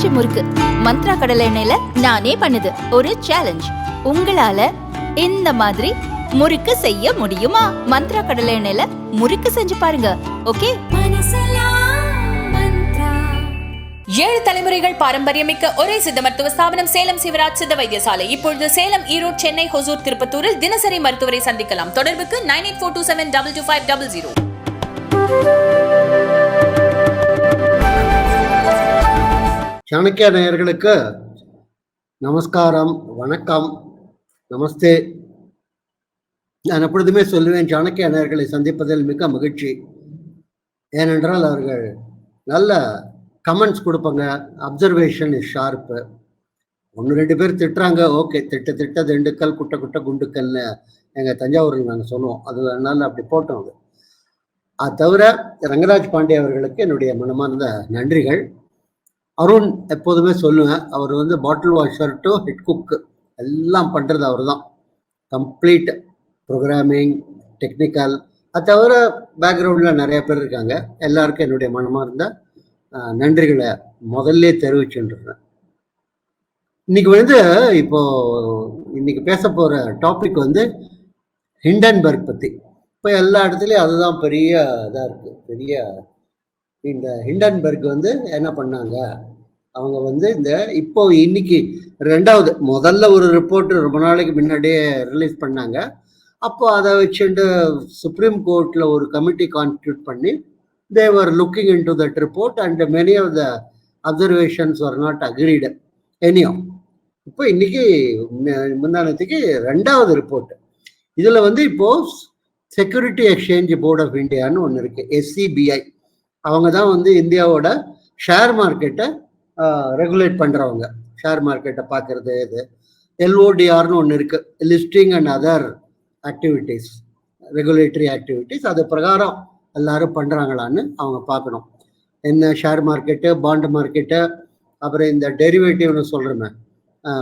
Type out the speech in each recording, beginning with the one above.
பஞ்சு முறுக்கு. மந்த்ரா கடலை எண்ணெயில நானே பண்ணுது. ஒரு சேலஞ்ச் உங்களால இந்த மாதிரி முறுக்கு செய்ய முடியுமா? மந்த்ரா கடலை எண்ணெயில முறுக்கு செஞ்சு பாருங்க. ஓகே? ஏழு தலைமுறைகள் பாரம்பரியமிக்க ஒரே சித்த மருத்துவ ஸ்தாபனம் சேலம் சிவராஜ் சித்த வைத்தியசாலை. இப்பொழுது சேலம் ஈரோடு சென்னை ஹொசூர் திருப்பத்தூரில் தினசரி மருத்துவரை சந்திக்கலாம். தொடர்புக்கு nine eight four two seven double two five double zero. Chanakya நேயர்களுக்கு நமஸ்காரம் வணக்கம் நமஸ்தே. நான் எப்பொழுதுமே சொல்லுவேன் சாணக்கிய நேயர்களை சந்திப்பதில் மிக மகிழ்ச்சி. ஏனென்றால் அவர்கள் நல்ல கமெண்ட்ஸ் கொடுப்பாங்க அப்சர்வேஷன் இஸ் ஷார்ப்பு ஒன்று ரெண்டு பேர் திட்டுறாங்க ஓகே திட்ட திட்ட திண்டுக்கல் குட்டை குட்டை குண்டுக்கல்னு எங்கள் தஞ்சாவூரில் நாங்கள் சொல்லுவோம். அது அதனால அப்படி போட்டோம். அது. அது தவிர ரங்கராஜ் பாண்டே அவர்களுக்கு என்னுடைய மனமார்ந்த நன்றிகள். அருண் எப்போதுமே சொல்லுவேன் அவர் வந்து bottle washer to head cook எல்லாம் பண்ணுறது அவர் தான் கம்ப்ளீட் ப்ரோக்ராமிங் டெக்னிக்கல் அது தவிர பேக்ரவுண்டில் நிறைய பேர் இருக்காங்க. எல்லாருக்கும் என்னுடைய மனமார்ந்த நன்றிகளை முதல்ல தெரிவிச்சுட்டுருக்கேன். இன்னைக்கு வந்து இப்போ இன்னைக்கு பேச போகிற டாபிக் வந்து ஹிண்டன்பர்க் பற்றி இப்போ எல்லா இடத்துலையும் அதுதான் பெரிய இதாக இருக்குது பெரிய இந்த ஹிண்டன்பர்க் வந்து என்ன பண்ணாங்க? அவங்க வந்து இந்த இப்போ இன்னைக்கு ரெண்டாவது முதல்ல ஒரு ரிப்போர்ட் ரொம்ப நாளைக்கு முன்னாடியே ரிலீஸ் பண்ணாங்க. அப்போ அதை வச்சுட்டு சுப்ரீம் கோர்ட்டில் ஒரு கமிட்டி கான்ஸ்டியூட் பண்ணி they're looking into that report and many of the observations are not agreed எனியோ இப்போ இன்னைக்கு முந்தானத்துக்கு ரெண்டாவது ரிப்போர்ட் இதில் வந்து இப்போ செக்யூரிட்டி எக்ஸ்சேஞ்ச் போர்ட் ஆஃப் இந்தியான்னு ஒன்று இருக்கு எஸ்சிபிஐ அவங்க தான் வந்து இந்தியாவோட ஷேர் மார்க்கெட்டை ரெகுலேட் பண்ணுறவங்க ஷேர் மார்க்கெட்டை பார்க்குறது இது. எல்ஓடிஆர்னு ஒன்று இருக்குது listing and other activities regulatory activities அது பிரகாரம் எல்லாரும் பண்ணுறாங்களான்னு அவங்க பார்க்கணும். என்ன ஷேர் மார்க்கெட்டு பாண்டு மார்க்கெட்டு அப்புறம் இந்த டெரிவேட்டிவ்னு சொல்கிறோமே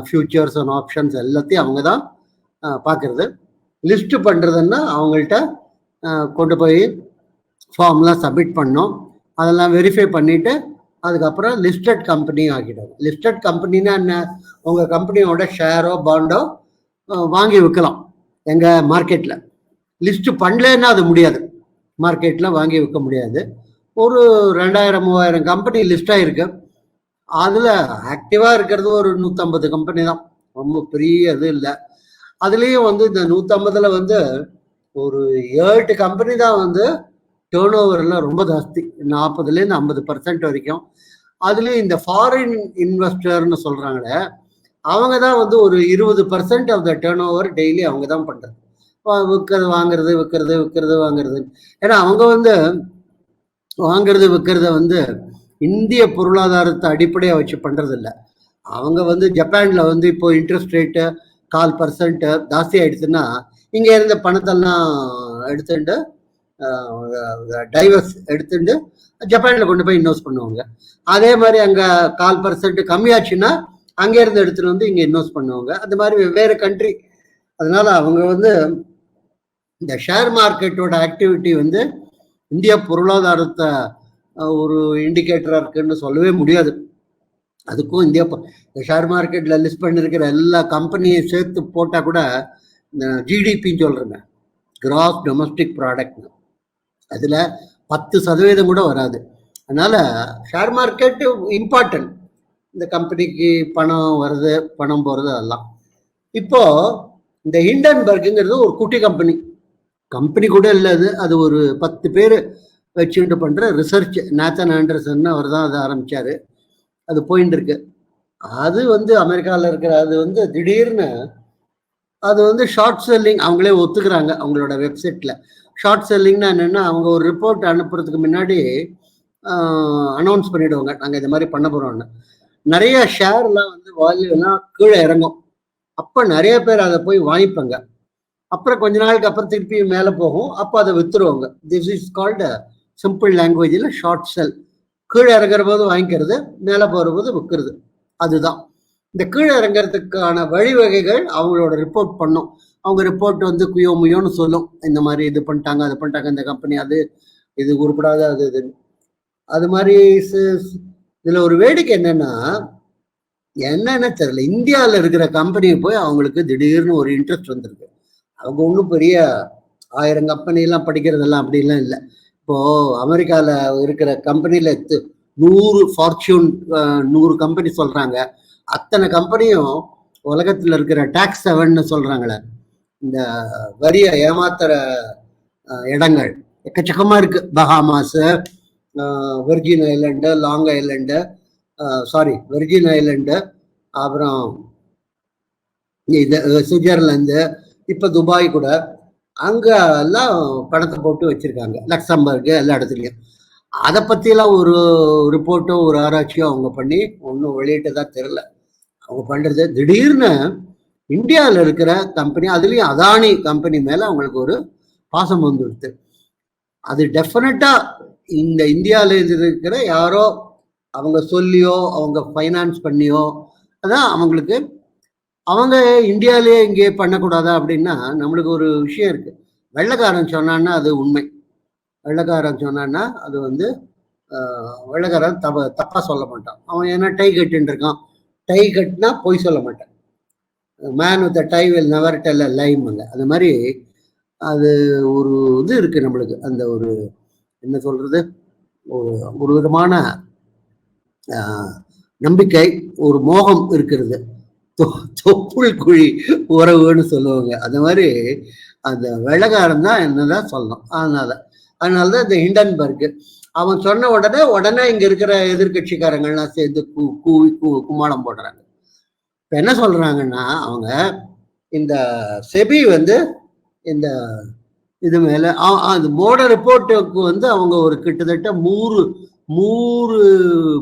ஃபியூச்சர்ஸ் அண்ட் ஆப்ஷன்ஸ் எல்லாத்தையும் அவங்க தான் பார்க்குறது லிஸ்ட்டு பண்ணுறதுன்னா அவங்கள்ட்ட கொண்டு போய் ஃபார்ம்லாம் சப்மிட் பண்ணோம் அதெல்லாம் வெரிஃபை பண்ணிவிட்டு அதுக்கப்புறம் லிஸ்டட் கம்பெனியும் ஆகிடும். லிஸ்டட் கம்பெனின்னா என்ன? உங்கள் கம்பெனியோட ஷேரோ பாண்டோ வாங்கி விற்கலாம் எங்கள் மார்க்கெட்டில் லிஸ்ட்டு பண்ணலன்னா அது முடியாது. மார்க்கெட்டில் வாங்கி விற்க முடியாது. ஒரு ரெண்டாயிரம் மூவாயிரம் கம்பெனி லிஸ்ட் இருக்கு அதில் ஆக்டிவாக இருக்கிறது ஒரு நூற்றம்பது கம்பெனி தான். ரொம்ப பெரிய இது இல்லை. அதுலேயும் வந்து இந்த நூற்றம்பதில் வந்து ஒரு ஏழு கம்பெனி தான் வந்து டேர்ன் ஓவர்லாம் ரொம்ப ஜாஸ்தி. நாற்பதுலேருந்து ஐம்பது பர்சன்ட் வரைக்கும். அதுலேயும் இந்த ஃபாரின் இன்வெஸ்டர்னு சொல்கிறாங்களே அவங்க தான் வந்து ஒரு இருபது percent of the turnover daily அவங்க தான் பண்ணுறது விற்கிறது வாங்குறது விற்கிறது விற்கிறது வாங்குறது. ஏன்னா அவங்க வந்து வாங்குறது விற்கிறத வந்து இந்திய பொருளாதாரத்தை அடிப்படையாக வச்சு பண்ணுறதில்ல அவங்க வந்து ஜப்பானில் வந்து இப்போ இன்ட்ரெஸ்ட் ரேட்டு கால் பர்சன்ட்டு ஜாஸ்தி ஆயிடுச்சுன்னா இங்கே இருந்த பணத்தெல்லாம் எடுத்துட்டு டைவர்ஸ் எடுத்துட்டு ஜப்பானில் கொண்டு போய் இன்வெஸ்ட் பண்ணுவாங்க. அதே மாதிரி அங்கே கால் பர்சன்ட் கம்மியாச்சுன்னா அங்கே இருந்து எடுத்துட்டு வந்து இங்கே இன்வெஸ்ட் பண்ணுவாங்க. அந்த மாதிரி வெவ்வேறு கண்ட்ரி அதனால அவங்க வந்து இந்த ஷேர் மார்க்கெட்டோட ஆக்டிவிட்டி வந்து இந்திய பொருளாதாரத்தை ஒரு இண்டிகேட்டராக இருக்குன்னு சொல்லவே முடியாது. அதுக்கும் இந்தியா இந்த ஷேர் மார்க்கெட்டில் லிஸ்ட் பண்ணியிருக்கிற எல்லா கம்பெனியும் சேர்த்து போட்டால் கூட இந்த ஜிடிபின்னு சொல்கிறேங்க கிராஸ் டொமஸ்டிக் ப்ராடக்ட்னு அதில் பத்து சதவீதம் கூட வராது. அதனால் ஷேர் மார்க்கெட்டு இம்பார்ட்டன்ட் இந்த கம்பெனிக்கு பணம் வருது பணம் போகிறது அதெல்லாம். இப்போது இந்த ஹிண்டன்பர்க்குங்கிறது ஒரு குட்டி கம்பெனி கம்பெனி கூட இல்லை அது. அது ஒரு பத்து பேர் வச்சுட்டு பண்ணுற ரிசர்ச் நேத்தன் ஆண்டர்சன் அவர் தான் அதை ஆரம்பித்தார் அது போயின்னு இருக்கு. அது வந்து அமெரிக்காவில் இருக்கிற அது வந்து திடீர்னு அது வந்து ஷார்ட் செல்லிங் அவங்களே ஒத்துக்கிறாங்க அவங்களோட வெப்சைட்டில் ஷார்ட் செல்லிங்னா என்னென்னா அவங்க ஒரு ரிப்போர்ட் அனுப்புறதுக்கு முன்னாடி அனௌன்ஸ் பண்ணிடுவாங்க. நாங்கள் இது மாதிரி பண்ண போகிறோம்னு நிறைய ஷேர்லாம் வந்து வால்யூலாம் கீழே இறங்கும். அப்போ நிறைய பேர் அதை போய் வாங்கிப்பாங்க. அப்புறம் கொஞ்ச நாளுக்கு அப்புறம் திருப்பி மேலே போகும். அப்போ அதை வித்துருவாங்க. திஸ் இஸ் கால்டு சிம்பிள் லாங்குவேஜில் ஷார்ட் செல் கீழே இறங்குற போது வாங்கிக்கிறது மேலே போகிற போது விற்கிறது அதுதான். இந்த கீழே இறங்குறதுக்கான வழிவகைகள் அவங்களோட ரிப்போர்ட் பண்ணும். அவங்க ரிப்போர்ட் வந்து குயோ முயோன்னு சொல்லும். இந்த மாதிரி இது பண்ணிட்டாங்க அது பண்ணிட்டாங்க இந்த கம்பெனி அது இது உருப்படாத அது இது. அது மாதிரி இதுல ஒரு வேடிக்கை என்னன்னா என்னன்னு தெரியல. இந்தியாவில் இருக்கிற கம்பெனி போய் அவங்களுக்கு திடீர்னு ஒரு இன்ட்ரெஸ்ட் வந்திருக்கு. அவங்க ஒன்றும் பெரிய ஆயிரம் கம்பெனிலாம் படிக்கிறதெல்லாம் அப்படிலாம் இல்லை. இப்போ அமெரிக்காவில் இருக்கிற கம்பெனியில் நூறு ஃபார்ச்சூன் நூறு கம்பெனி சொல்றாங்க. அத்தனை கம்பெனியும் உலகத்தில் இருக்கிற டாக்ஸ் செவன்னு சொல்றாங்களே. இந்த வரியை ஏமாத்துற இடங்கள். எக்கச்சக்கமா இருக்கு. Bahamas Virgin island long island sorry Virgin island அப்புறம் இது சுவிட்சர்லாந்து இப்போ துபாய் கூட. அங்கே எல்லாம் பணத்தை போட்டு வச்சிருக்காங்க. லக்சம்பர்க் எல்லா இடத்துலையும். அதை பற்றிலாம் ஒரு ரிப்போர்ட்டோ ஒரு ஆராய்ச்சியோ அவங்க பண்ணி ஒன்றும் வெளியிட்டதா தெரில அவங்க பண்ணுறது திடீர்னு இந்தியாவில் இருக்கிற கம்பெனி அதுலேயும் அதானி கம்பெனி மேலே அவங்களுக்கு ஒரு பாசம் வந்துடுது. அது டெஃபினட்டாக இந்த இந்தியாவில் இருக்கிற யாரோ அவங்க சொல்லியோ அவங்க ஃபைனான்ஸ் பண்ணியோ அதான் அவங்களுக்கு அவங்க இந்தியாவிலேயே இங்கே பண்ணக்கூடாதா அப்படின்னா நம்மளுக்கு ஒரு விஷயம் இருக்குது வெள்ளைக்காரன் சொன்னான்னா அது உண்மை. வெள்ளைக்காரன் சொன்னான்னா அது வந்து வெள்ளக்காரன் வெள்ளைக்காரன் தப்ப தப்பா சொல்ல மாட்டான். அவன் ஏன்னா டை கட்டுன்னு இருக்கான். டை கட்டினா பொய் சொல்ல மாட்டான். Man with tie will never tell a லைம்ங்க அந்த மாதிரி அது ஒரு இது இருக்குது நம்மளுக்கு. அந்த ஒரு என்ன சொல்கிறது ஒரு ஒரு விதமான நம்பிக்கை ஒரு மோகம் இருக்கிறது. தொப்புள் குழி உறவுன்னு சொல்லுவாங்க. அந்த மாதிரி அந்த வெள்ளக்காரன் தான் என்னதான் சொல்லணும். அதனால தான் இந்த ஹிண்டன்பர்க்கு அவன் சொன்ன உடனே உடனே இங்க இருக்கிற எதிர்கட்சிக்காரங்கள்லாம் சேர்ந்து கூ கூவி கூ கும்மாளம் போடுறாங்க. இப்ப என்ன சொல்றாங்கன்னா அவங்க இந்த செபி வந்து இந்த இது மேல ஆ- இந்த மோட ரிப்போர்ட்டுக்கு வந்து அவங்க ஒரு கிட்டத்தட்ட நூறு நூறு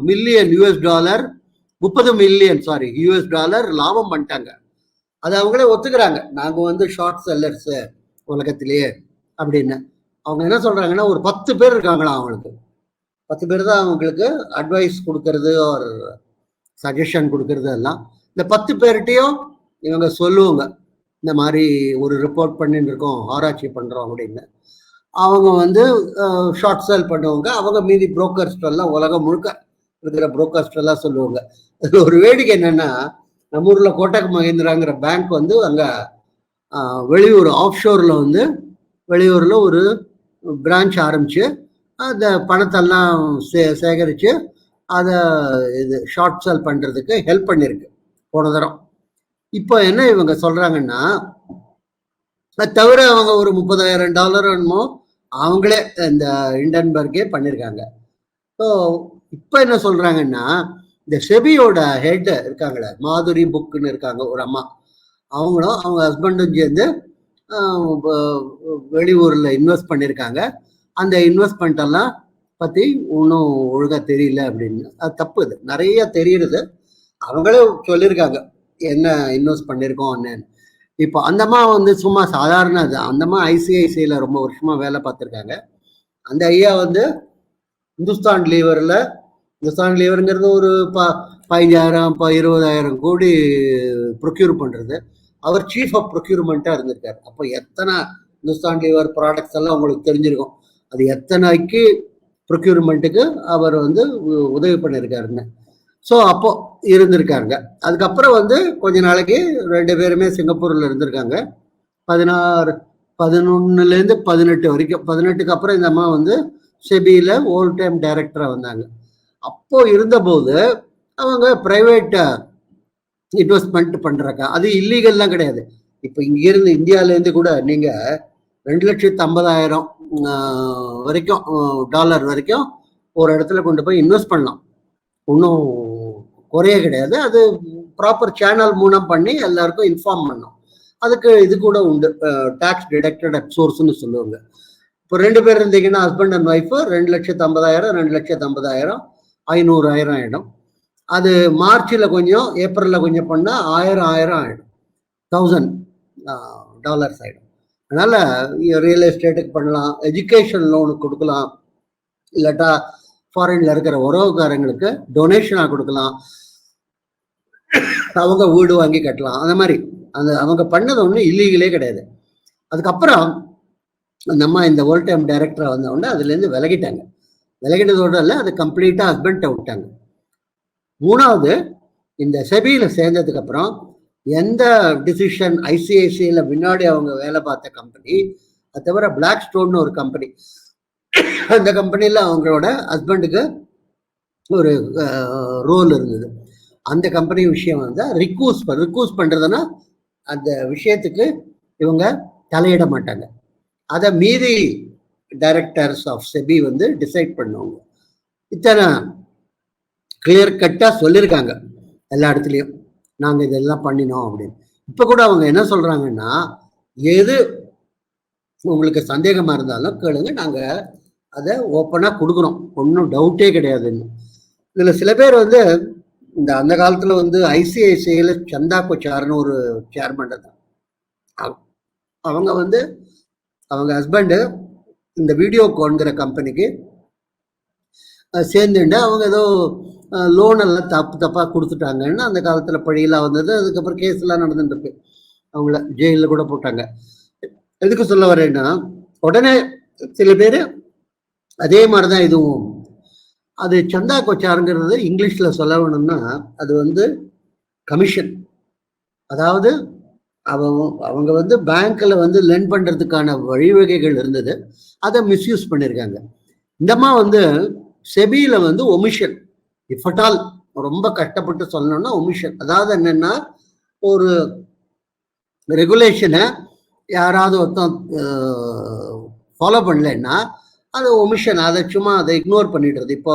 மில்லியன் யூஎஸ் டாலர் முப்பது மில்லியன் சாரி யூஎஸ் டாலர் லாபம் பண்ணிட்டாங்க. அது அவங்களே ஒத்துக்கிறாங்க. நாங்க வந்து ஷார்ட் செல்லர்ஸ் உலகத்திலேயே அப்படின்னு. அவங்க என்ன சொல்றாங்கன்னா ஒரு பத்து பேர் இருக்காங்களா அவங்களுக்கு. பத்து பேர் தான் அவங்களுக்கு அட்வைஸ் கொடுக்கறது ஒரு சஜஷன் கொடுக்கறது எல்லாம். இந்த பத்து பேர்கிட்டையும் இவங்க சொல்லுவாங்க இந்த மாதிரி ஒரு ரிப்போர்ட் பண்ணிட்டு இருக்கோம் ஆராய்ச்சி பண்ணுறோம் அப்படின்னு. அவங்க வந்து ஷார்ட் சேல் பண்ணுவாங்க. அவங்க மீதி புரோக்கர்ஸ்டெல்லாம் உலகம் முழுக்க இருக்கிற புரோக்கர்ஸ்டெல்லாம் சொல்லுவாங்க. இதுல ஒரு வேடிக்கை என்னென்னா நம்ம ஊரில் கோட்டக் மகேந்திராங்கிற பேங்க் வந்து அங்கே வெளியூர் ஆஃப்ஷோரில் வந்து வெளியூரில் ஒரு பிரான்ச் ஆரம்பித்து அந்த பணத்தெல்லாம் சே சேகரித்து அதை இது ஷார்ட் சேல் பண்ணுறதுக்கு ஹெல்ப் பண்ணியிருக்கு போன தரம். இப்போ என்ன இவங்க சொல்றாங்கன்னா அது தவிர அவங்க ஒரு முப்பதாயிரம் டாலர் என்னமோ அவங்களே இந்த இண்டன்பர்கே பண்ணியிருக்காங்க ஸோ இப்போ என்ன சொல்றாங்கன்னா இந்த செபியோட ஹெட் இருக்காங்களே மாதுரி புக்குன்னு இருக்காங்க ஒரு அம்மா. அவங்களும் அவங்க ஹஸ்பண்டும் சேர்ந்து வெளியூரில் இன்வெஸ்ட் பண்ணியிருக்காங்க அந்த இன்வெஸ்ட்மெண்ட் எல்லாம் பற்றி ஒன்றும் ஒழுங்காக தெரியல அப்படின்னு. அது தப்பு இது. நிறைய தெரியுது. அவங்களே சொல்லியிருக்காங்க என்ன இன்வெஸ்ட் பண்ணியிருக்கோம் என்னன்னு இப்போ அந்தம்மா வந்து சும்மா சாதாரண அது அந்த அம்மா ரொம்ப வருஷமாக வேலை பார்த்துருக்காங்க. அந்த ஐயா வந்து இந்துஸ்தான் லீவரில் இந்துஸ்தான் லீவருங்கிறது ஒரு ப பதினஞ்சாயிரம் இப்போ இருபதாயிரம் கோடி ப்ரொக்யூர் பண்ணுறது அவர் சீஃப் ஆஃப் ப்ரொக்யூர்மெண்ட்டாக இருந்திருக்கார். அப்போ எத்தனை இந்துஸ்தான் லீவர் ப்ராடக்ட்ஸ் எல்லாம் உங்களுக்கு தெரிஞ்சிருக்கும்? அது எத்தனைக்கு ப்ரொக்யூர்மெண்ட்டுக்கு அவர் வந்து உ- உதவி பண்ணியிருக்காருன்னு. ஸோ அப்போ இருந்திருக்காங்க. அதுக்கப்புறம் வந்து கொஞ்ச நாளைக்கு ரெண்டு பேருமே சிங்கப்பூர்ல இருந்திருக்காங்க. பதினாறு பதினொன்னுலேருந்து பதினெட்டு வரைக்கும். பதினெட்டுக்கு அப்புறம் இந்த அம்மா வந்து செபியில் ஓல் டைம் டைரக்டராக வந்தாங்க. அப்போது இருந்தபோது அவங்க ப்ரைவேட்டு இன்வெஸ்ட்மெண்ட் பண்ணுறாங்க அது இல்லீகல்லாம் கிடையாது. இப்போ இங்கேருந்து இந்தியாவிலேருந்து கூட நீங்கள் ரெண்டு லட்சத்து ஐம்பதாயிரம் வரைக்கும் டாலர் வரைக்கும் ஒரு இடத்துல கொண்டு போய் இன்வெஸ்ட் பண்ணலாம். ஒன்றும் ஒரே கிடையாது. அது ப்ராப்பர் சேனல் மூலம் பண்ணி எல்லாருக்கும் இன்ஃபார்ம் பண்ணோம். அதுக்கு இது கூட உண்டு. டாக்ஸ் டிடக்டட் அட் சோர்ஸ்னு சொல்லுவாங்க. இப்போ ரெண்டு பேர் இருந்தீங்கன்னா ஹஸ்பண்ட் அண்ட் ஒய்ஃபு ரெண்டு லட்சத்து ஐம்பதாயிரம் ரெண்டு லட்சத்து ஐம்பதாயிரம் ஐநூறாயிரம் ஆகிடும் அது மார்ச்சில் கொஞ்சம் ஏப்ரலில் கொஞ்சம் பண்ணால் ஆயிரம் ஆயிரம் ஆகிடும் தௌசண்ட் டாலர்ஸ் ஆகிடும் அதனால் ரியல் எஸ்டேட்டுக்கு பண்ணலாம். எஜுகேஷன் லோனுக்கு கொடுக்கலாம். இல்லாட்டா ஃபாரின்ல இருக்கிற உறவுக்காரங்களுக்கு டொனேஷனாக கொடுக்கலாம். அவங்க வீடு வாங்கி கட்டலாம். அந்த மாதிரி. அந்த அவங்க பண்ணது ஒன்றும் இல்லீகலே கிடையாது. அதுக்கப்புறம் அந்த அம்மா இந்த ஓல்ட் டைம் டைரக்டராக வந்த உடனே அதுலேருந்து விலகிட்டாங்க. விலகிட்டதோட இல்லை அது கம்ப்ளீட்டாக ஹஸ்பண்ட்டை விட்டாங்க. மூணாவது இந்த செபியில் சேர்ந்ததுக்கப்புறம் எந்த டிசிஷன் ஐசிஐசியில் முன்னாடி அவங்க வேலை பார்த்த கம்பெனி அது தவிர பிளாக் ஸ்டோன்னு ஒரு கம்பெனி அந்த கம்பெனியில் அவங்களோட ஹஸ்பண்டுக்கு ஒரு ரோல் இருந்தது. அந்த கம்பெனி விஷயம் வந்து ரிக்வூஸ் ரிக்வூஸ் பண்ணுறதுன்னா அந்த விஷயத்துக்கு இவங்க தலையிட மாட்டாங்க. அதை மீதி டைரக்டர்ஸ் ஆஃப் செபி வந்து டிசைட் பண்ணுவாங்க. இத்தனை கிளியர் கட்டாக சொல்லியிருக்காங்க எல்லா இடத்துலையும். நாங்கள் இதெல்லாம் பண்ணினோம் அப்படின்னு. இப்போ கூட அவங்க என்ன சொல்கிறாங்கன்னா எது உங்களுக்கு சந்தேகமாக இருந்தாலும் கேளுங்க நாங்கள் அதை ஓப்பனாக கொடுக்குறோம். ஒன்றும் டவுட்டே கிடையாதுன்னு. இதில் சில பேர் வந்து இந்த அந்த காலத்தில் வந்து ஐசிஐசிஐயில் சந்தா கொச்சார்னு ஒரு சேர்மன் தான். அவங்க வந்து அவங்க ஹஸ்பண்டு இந்த வீடியோகோன்கிற கம்பெனிக்கு சேர்ந்துட்டு அவங்க ஏதோ லோன் எல்லாம் தப்பு தப்பாக கொடுத்துட்டாங்கன்னு அந்த காலத்தில் பழியெல்லாம் வந்தது. அதுக்கப்புறம் கேஸ் எல்லாம் அவங்கள ஜெயிலில் கூட போட்டாங்க. எதுக்கு சொல்ல வரேன்னா உடனே சில பேர் அதே மாதிரி தான் இதுவும் அது சந்தா கொச்சாருங்கிறது இங்கிலீஷில் சொல்லணும்னா அது வந்து கமிஷன் அதாவது அவங்க அவங்க வந்து பேங்க்கில் வந்து லென் பண்ணுறதுக்கான வழிவகைகள் இருந்தது. அதை மிஸ்யூஸ் பண்ணியிருக்காங்க இந்தம்மா வந்து செபியில் வந்து ஒமிஷன் இஃபட்டால் ரொம்ப கஷ்டப்பட்டு சொல்லணும்னா ஒமிஷன் அதாவது என்னென்னா ஒரு ரெகுலேஷனை யாராவது ஒருத்தன் ஃபாலோ பண்ணலைன்னா அது ஒமிஷன் அதை சும்மா அதை இக்னோர் பண்ணிடுறது. இப்போ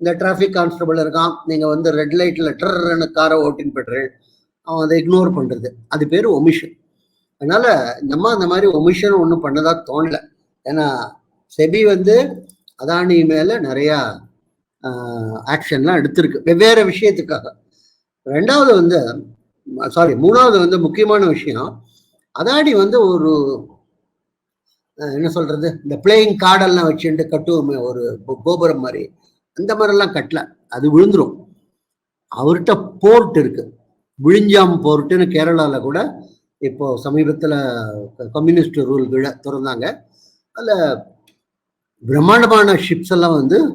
இந்த டிராஃபிக் கான்ஸ்டபிள் இருக்கான் நீங்கள் வந்து ரெட் லைட்டில் ட்ரன்னு காரை ஓட்டின்னு போய்டுறேன் அவன் அதை இக்னோர் பண்ணுறது அது பேர் ஒமிஷன் அதனால் நம்ம அந்த மாதிரி ஒமிஷன் ஒன்றும் பண்ணதாக தோணல. ஏன்னா செபி வந்து அதானி மேலே நிறையா ஆக்ஷன்லாம் எடுத்திருக்கு. வெவ்வேறு விஷயத்துக்காக. ரெண்டாவது வந்து சாரி மூணாவது வந்து முக்கியமான விஷயம் அதானி வந்து ஒரு என்ன சொல்றது? இந்த பிளேயிங் கார்டெல்லாம் வச்சுட்டு கட்டுவோமே. ஒரு கோ- கோபுரம் மாதிரி. அந்த மாதிரிலாம் கட்டல. அது விழுந்துரும். அவர்கிட்ட போர்ட் இருக்கு. விழிஞ்சாம் போர்ட்டுன்னு கேரளாவில் கூட இப்போ சமீபத்தில் கம்யூனிஸ்ட் ரூல் விழ திறந்தாங்க. அதில் பிரம்மாண்டமான ஷிப்ஸ் எல்லாம் வந்து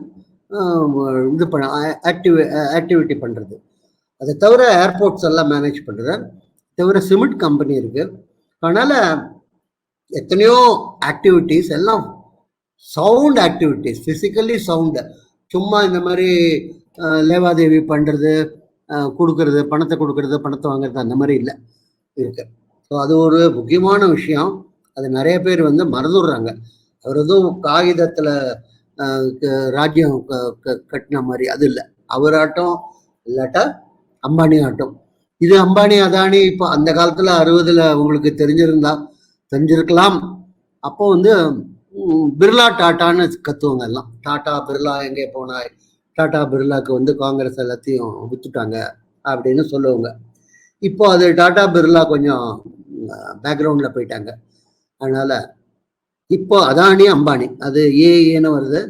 இது பண்ண ஆக்டிவ் ஆக்டிவிட்டி பண்ணுறது அதை தவிர ஏர்போர்ட்ஸ் எல்லாம் மேனேஜ் பண்ணுறது தவிர சிமெண்ட் கம்பெனி இருக்குது அதனால் எத்தனையோ ஆக்டிவிட்டீஸ் எல்லாம் சவுண்ட் ஆக்டிவிட்டீஸ் ஃபிசிக்கலி சவுண்டு சும்மா இந்த மாதிரி லேவாதேவி பண்ணுறது கொடுக்கறது பணத்தை கொடுக்கறது பணத்தை வாங்குறது அந்த மாதிரி இல்லை. இருக்கு. ஸோ அது ஒரு முக்கியமான விஷயம். அது நிறைய பேர் வந்து மறந்துடுறாங்க. அவர் எதுவும் காகிதத்தில் ராஜ்யம் க- கட்டின மாதிரி அது இல்லை. அவராட்டம் இல்லாட்டா அம்பானி ஆட்டம். இது அம்பானி அதானி இப்போ அந்த காலத்தில் அறுபதில் உங்களுக்கு தெரிஞ்சிருந்தா தெரிஞ்சிருக்கலாம். அப்போ வந்து பிர்லா டாட்டான்னு கத்துவாங்க எல்லாம். டாட்டா பிர்லா எங்கே போனாய்? டாட்டா பிர்லாக்கு வந்து காங்கிரஸ் எல்லாத்தையும் வித்துட்டாங்க அப்படின்னு சொல்லுவாங்க. இப்போ அது டாட்டா பிர்லா கொஞ்சம் பேக்ரவுண்டில் போயிட்டாங்க. அதனால இப்போ அதானி அம்பானி. அது ஏஏன்னு வருது.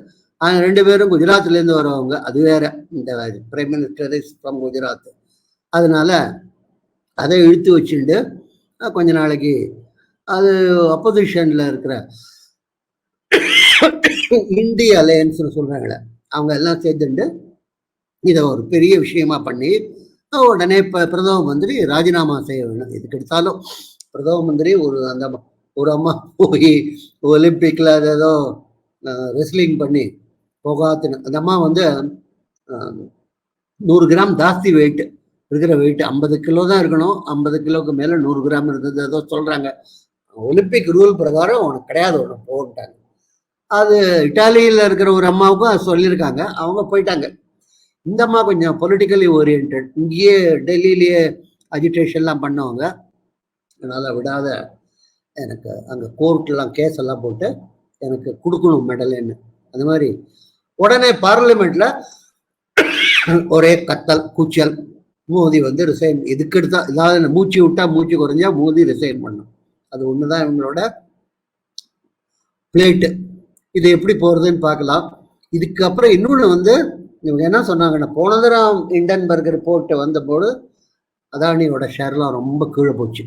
அவங்க ரெண்டு பேரும் குஜராத்லேருந்து வரவங்க. அது வேற. இந்த prime minister is from Gujarat. அதனால அதை இழுத்து வச்சுட்டு கொஞ்ச நாளைக்கு அது அப்போசிஷனில் இருக்கிற இந்திய அலையன்ஸ்னு சொல்கிறாங்களே அவங்க எல்லாம் சேர்ந்துட்டு இதை ஒரு பெரிய விஷயமா பண்ணி உடனே இப்போ பிரதம மந்திரி ராஜினாமா செய்ய வேணும். இதுக்கு எடுத்தாலும் பிரதம மந்திரி ஒரு அந்த ஒரு அம்மா போய் ஒலிம்பிக்ல அது ஏதோ ரெஸ்லிங் பண்ணி போகாத்துன்னு அந்த அம்மா வந்து நூறு கிராம் ஜாஸ்தி வெயிட் இருக்கிற வெயிட் ஐம்பது கிலோ தான் இருக்கணும். ஐம்பது கிலோவுக்கு மேலே நூறு கிராம் இருந்தது ஏதோ சொல்கிறாங்க ஒலிம்பிக் ரூல் பிரகாரம் உனக்கு கிடையாது உனக்கு போட்டாங்க அது இட்டாலியில் இருக்கிற ஒரு அம்மாவுக்கும் அது சொல்லியிருக்காங்க. அவங்க போயிட்டாங்க. இந்த அம்மா கொஞ்சம் பொலிட்டிக்கலி ஓரியன்ட் இங்கேயே டெல்லியிலேயே அஜிடேஷன்லாம் பண்ணவங்க. அதனால் விடாத எனக்கு அங்கே கோர்ட்லாம் கேஸ் எல்லாம் போட்டு எனக்கு கொடுக்கணும் மெடல்னு அந்த மாதிரி உடனே பார்லிமெண்ட்ல ஒரே கத்தல் கூச்சல். மோதி வந்து ரிசைன் இதுக்கு எடுத்தா இதாவது மூச்சு விட்டா மூச்சு குறைஞ்சா மோதி ரிசைன் பண்ணும் அது ஒண்ணுதான் இவங்களோட பிளேட்டு இது எப்படி போறதுன்னு பார்க்கலாம். இதுக்கப்புறம் இன்னொன்று வந்து இவங்க என்ன சொன்னாங்கன்னா போன தரம் இண்டன்பர்க் ரிப்போர்ட் வந்தபோது அதானியோட ஷேர்லாம் ரொம்ப கீழே போச்சு.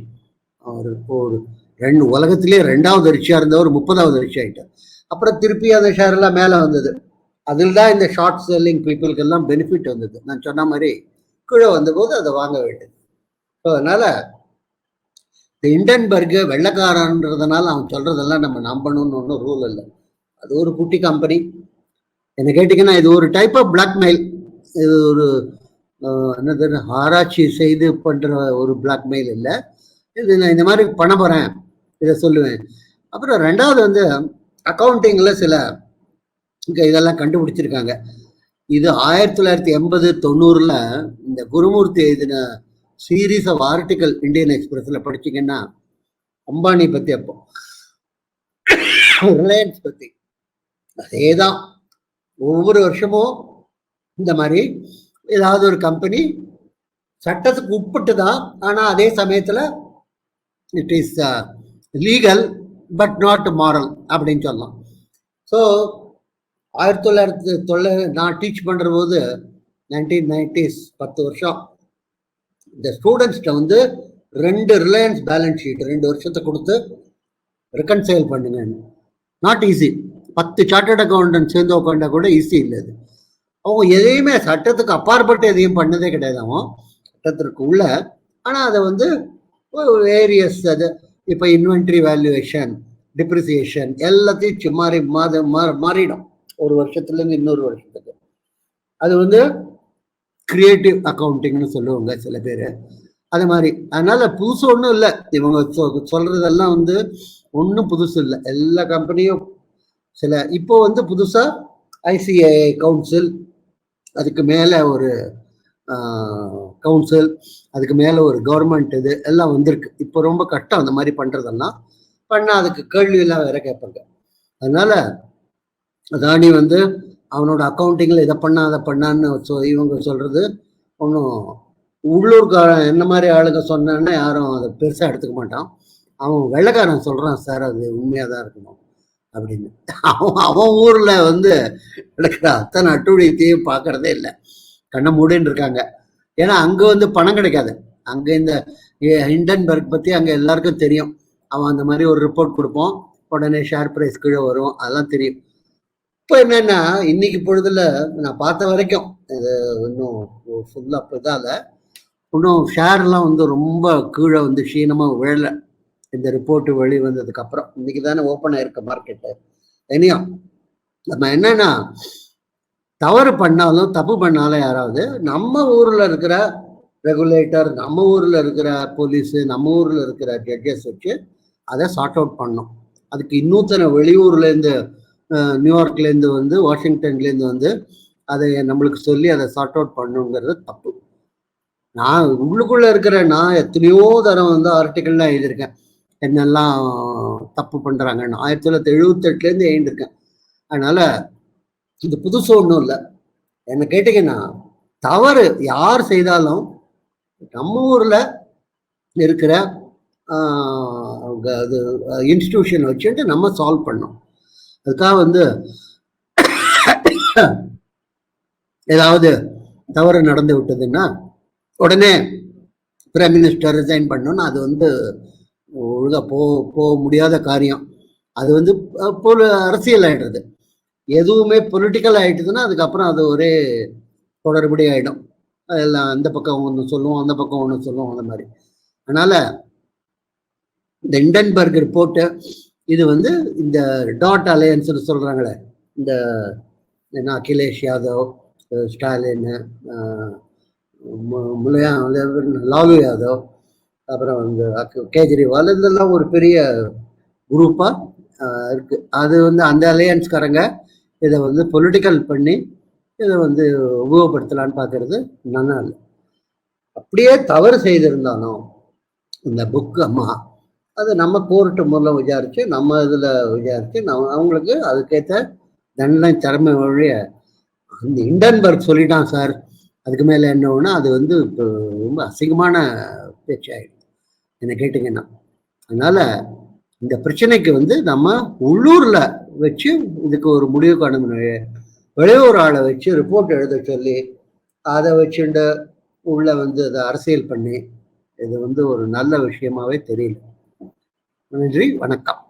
அவர் ஒரு ரெண்டு உலகத்திலே ரெண்டாவது ரிச்சியாக இருந்தவர் முப்பதாவது ரிச்சி ஆகிட்டார் அப்புறம் திருப்பி அந்த ஷேர் எல்லாம் மேலே வந்தது. அதில் தான் இந்த ஷார்ட் செல்லிங் பீப்புளுக்கெல்லாம் பெனிஃபிட் வந்தது. நான் சொன்ன மாதிரி கீழே வந்தபோது அதை வாங்க வேண்டியது ஸோ அதனால் இந்த இண்டன்பர்கு வெள்ளக்காரன்றதுனால அவன் சொல்றதெல்லாம் நம்ம நம்பணும்னு ஒன்றும் ரூல் இல்லை. அது ஒரு குட்டி கம்பெனி என்ன கேட்டிங்கன்னா இது ஒரு டைப் ஆஃப் பிளாக்மெயில் இது ஒரு என்னது ஆராய்ச்சி செய்து பண்ணுற ஒரு பிளாக்மெயில் இல்லை. இது நான் இந்த மாதிரி பண்ண போகிறேன் இதை சொல்லுவேன். அப்புறம் ரெண்டாவது வந்து அக்கௌண்டிங்கில் சில இதெல்லாம் கண்டுபிடிச்சிருக்காங்க. இது ஆயிரத்தி தொள்ளாயிரத்தி எண்பது தொண்ணூறில் இந்த குருமூர்த்தி எழுதின சீரீஸ் ஆஃப் ஆர்டிக்கல் இந்தியன் எக்ஸ்பிரஸில் படிச்சீங்கன்னா அம்பானி பற்றி அப்போ. ரிலையன்ஸ் பற்றி அதே தான் ஒவ்வொரு வருஷமும் இந்த மாதிரி ஏதாவது ஒரு கம்பெனி சட்டத்துக்கு உட்பட்டு தான் ஆனால் அதே சமயத்தில் it is legal but not moral அப்படின்னு சொல்லலாம். ஸோ ஆயிரத்தி தொள்ளாயிரத்தி தொள்ள நான் டீச் பண்ணுற போது நைன்டீன் நைன்டிஸ் பத்து வருஷம். இந்த ஸ்டூடெண்ட்ஸ்கிட்ட வந்து ரெண்டு ரிலையன்ஸ் பேலன்ஸ் ஷீட் ரெண்டு வருஷத்தை கொடுத்து ரெக்கன்சைல் பண்ணுங்க. நாட் ஈஸி பத்து சார்ட்டர்ட் அக்கௌண்டன்ட் சேர்ந்து உட்காண்டா கூட ஈஸி இல்லை அது. அவங்க எதையுமே சட்டத்துக்கு அப்பாற்பட்டு எதையும் பண்ணதே கிடையாது அவன் சட்டத்திற்கு உள்ள. ஆனால் அதை வந்து வேரியஸ் அது. இப்போ இன்வென்ட்ரி வேல்யூவேஷன் டிப்ரிசியேஷன் எல்லாத்தையும் சி- மாறி மாத மாறிடும். ஒரு வருஷத்துலேருந்து இன்னொரு வருஷத்துக்கு. அது வந்து கிரியேட்டிவ் அக்கௌண்டிங்னு சொல்லுவாங்க சில பேர். அது மாதிரி அதனால புதுசு ஒன்றும் இல்லை. இவங்க சொ- சொல்றதெல்லாம் வந்து ஒன்றும் புதுசு இல்லை. எல்லா கம்பெனியும் சில இப்போ வந்து புதுசாக ஐசிஐ கவுன்சில் அதுக்கு மேலே ஒரு கவுன்சில் அதுக்கு மேலே ஒரு கவர்மெண்ட் இது எல்லாம் வந்திருக்கு. இப்போ ரொம்ப கஷ்டம் அந்த மாதிரி பண்ணுறதெல்லாம் பண்ணால் அதுக்கு கேள்வியெல்லாம் வேற கேட்பாங்க அதனால அதானி வந்து அவனோட அக்கௌண்டிங்கில் இதை பண்ணா அதை பண்ணான்னு சொ இவங்க சொல்றது ஒன்றும் உள்ளூர்கார என்ன மாதிரி ஆளுங்க சொன்னான்னா யாரும் அதை பெருசாக எடுத்துக்க மாட்டான். அவன் வெள்ளைக்காரன் சொல்கிறான் சார் அது உண்மையாக தான் இருக்கணும். அப்படின்னு. அவன் அவன் ஊரில் வந்து நடக்கிற அத்தனை அட்டுழியத்தையும் பார்க்குறதே இல்லை. கண்ணை மூடின்னு இருக்காங்க. ஏன்னா அங்கே வந்து பணம் கிடைக்காது. அங்கே இந்த ஹிண்டன்பர்க் பற்றி அங்கே எல்லாருக்கும் தெரியும். அவன் அந்த மாதிரி ஒரு ரிப்போர்ட் கொடுப்போம். உடனே ஷேர் ப்ரைஸ் கீழே வரும். அதெல்லாம் தெரியும். இப்போ என்னன்னா இன்னைக்கு பொழுதுல நான் பார்த்த வரைக்கும் இது இன்னும் ஃபுல்லாக இப்போ இதால இன்னும் ஷேர்லாம் வந்து ரொம்ப கீழே வந்து க்ஷீணமாக விழலை. இந்த ரிப்போர்ட் வெளி வந்ததுக்கப்புறம் இன்னைக்கு தானே ஓப்பன் ஆயிருக்க மார்க்கெட்டு இனியும் நம்ம என்னன்னா தவறு பண்ணாலும் தப்பு பண்ணாலும் யாராவது நம்ம ஊரில் இருக்கிற ரெகுலேட்டர் நம்ம ஊரில் இருக்கிற போலீஸு நம்ம ஊரில் இருக்கிற ஜட்ஜஸ் வச்சு அதை சார்ட் அவுட் பண்ணோம் அதுக்கு இன்னொருத்தனை வெளியூர்லேருந்து நியூயார்க்லேருந்து வந்து வாஷிங்டன்லேருந்து வந்து அதை நம்மளுக்கு சொல்லி அதை சார்ட் அவுட் பண்ணுங்கிறது தப்பு. நான் உள்ளுக்குள்ள இருக்கிற நான் எத்தனையோ தரம் வந்து ஆர்டிக்கல்லாம் எழுதியிருக்கேன். என்னெல்லாம் தப்பு பண்ணுறாங்கன்னு ஆயிரத்தி தொள்ளாயிரத்தி எழுபத்தெட்டுலேருந்து எழுந்திருக்கேன் அதனால் அதனால இது புதுசு ஒன்றும் இல்லை. என்ன கேட்டீங்கன்னா தவறு யார் செய்தாலும் நம்ம ஊரில் இருக்கிற க- இது இன்ஸ்டிடியூஷன் வச்சுட்டு நம்ம சால்வ் பண்ணோம் அதுக்காக வந்து ஏதாவது தவறு நடந்து விட்டதுன்னா உடனே பிரைம் மினிஸ்டர் ரிசைன் பண்ணோன்னா அது வந்து ஒழுங்காக போ போக முடியாத காரியம். அது வந்து அஹ், பொரு அரசியல் ஆகிடுறது எதுவுமே பொலிட்டிக்கல் ஆகிட்டுதுன்னா அதுக்கப்புறம் அது ஒரே தொடர்படி ஆகிடும் எல்லாம் அந்த பக்கம் ஒன்று சொல்லுவோம் அந்த பக்கம் ஒன்று சொல்லுவோம் அந்த மாதிரி. அதனால் இந்த இண்டன்பர்க் ரிப்போர்ட்டு இது வந்து இந்த டாட் அலையன்ஸ்னு சொல்கிறாங்களே இந்த என்ன அகிலேஷ் யாதவ் ஸ்டாலின் மு- முலையா லாலு யாதவ் அப்புறம் வந்து கேஜ்ரிவால் இதெல்லாம் ஒரு பெரிய குரூப்பாக இருக்குது அது வந்து அந்த அலையன்ஸ்காரங்க இதை வந்து பொலிட்டிக்கல் பண்ணி இதை வந்து உபயோகப்படுத்தலான்னு பார்க்கறது நல்லா இல்லை அப்படியே தவறு செய்திருந்தாலும் இந்த புக் அம்மா அது நம்ம கோர்ட்டு முதல்ல விசாரித்து நம்ம இதில் விசாரித்து நம்ம அவங்களுக்கு அதுக்கேற்ற தண்டனை திறமை வழிய அந்த இண்டன்பர்க் சொல்லிட்டான் சார். அதுக்கு மேலே என்ன ஒன்று அது வந்து இப்போ ரொம்ப அசிங்கமான பேச்சாயிடுது என்னை கேட்டிங்கன்னா. அதனால் இந்த பிரச்சனைக்கு வந்து நம்ம உள்ளூரில் வச்சு இதுக்கு ஒரு முடிவு காணணும் வெளியூர் ஆளை வச்சு ரிப்போர்ட் எழுத சொல்லி அதை வச்சுட்டு உள்ள வந்து அதை அரசியல் பண்ணி இது வந்து ஒரு நல்ல விஷயமாவே தெரியல. நன்றி வணக்கம்.